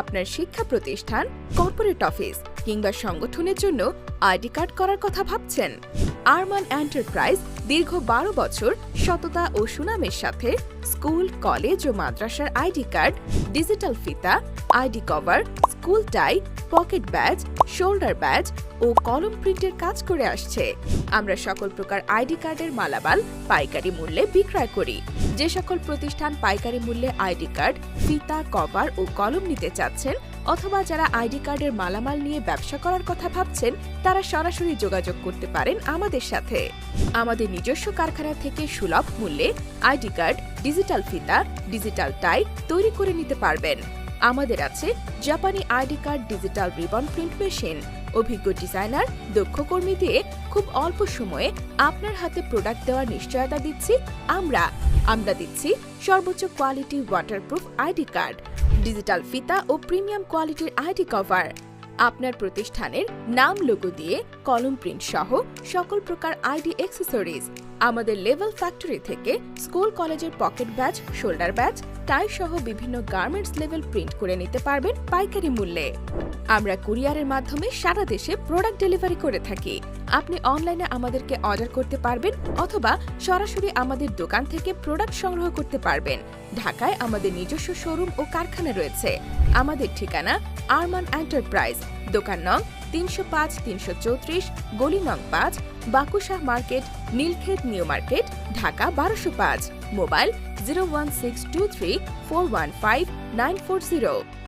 আপনার শিক্ষা প্রতিষ্ঠান কর্পোরেট অফিস কিংবা সংগঠনের জন্য আইডি কার্ড করার কথা ভাবছেন? আরমান এন্টারপ্রাইজ দীর্ঘ বারো বছর সততা ও সুনামের সাথে স্কুল, কলেজ ও মাদ্রাসার আইডি কার্ড, ডিজিটাল ফিতা, ID cover, school tie, pocket badge, shoulder badge ও কলম প্রিন্টের কাজ করে আসছে। আমরা সকল প্রকার আইডি কার্ডের মালামাল পাইকারি মূল্যে বিক্রয় করি। যে সকল প্রতিষ্ঠান পাইকারি মূল্যে আইডি কার্ড, ফিতা, কভার ও কলম নিতে চাচ্ছেন অথবা যারা আইডি কার্ডের মালামাল নিয়ে ব্যবসা করার কথা ভাবছেন, তারা সরাসরি যোগাযোগ করতে পারেন আমাদের সাথে। আমাদের নিজস্ব কারখানা থেকে সুলভ মূল্যে আইডি কার্ড, ডিজিটাল ফিতা, ডিজিটাল টাই তৈরি করে নিতে পারবেন। আমাদের আছে জাপানি ID card digital ribbon print machine. অভিজ্ঞ ডিজাইনার, দক্ষ কর্মী দিয়ে খুব অল্প সময়ে আপনার হাতে প্রোডাক্ট দেওয়ার নিশ্চয়তা দিচ্ছি আমরা। আমরা দিচ্ছি সর্বোচ্চ quality waterproof ID card. Digital ফিতা ও প্রিমিয়াম কোয়ালিটির আইডি কভার। আপনার প্রতিষ্ঠানের নাম লোগো দিয়ে কলম প্রিন্ট সহ সকল প্রকার আইডি অ্যাক্সেসরিজ, আমাদের লেভেল ফ্যাক্টরি থেকে স্কুল কলেজের pocket badge shoulder badge tie সহ বিভিন্ন গার্মেন্টস লেভেল প্রিন্ট করে নিতে পারবেন পাইকারি মূল্যে। আমরা কুরিয়ারের মাধ্যমে সারা দেশে প্রোডাক্ট ডেলিভারি করে থাকি। আপনি অনলাইনে আমাদেরকে অর্ডার করতে পারবেন অথবা সরাসরি আমাদের দোকান থেকে প্রোডাক্ট সংগ্রহ করতে পারবেন। ঢাকায় আমাদের নিজস্ব শোরুম ও কারখানা রয়েছে। আমাদের ঠিকানা আরমান এন্টারপ্রাইজ দোকান নং তিনশো পাঁচ, তিনশো চৌত্রিশ, গলি নং পাঁচ, Bakushah market, Nilkhet new market, Dhaka বারোশো পাঁচ। Mobile zero one six two three four one five nine four zero.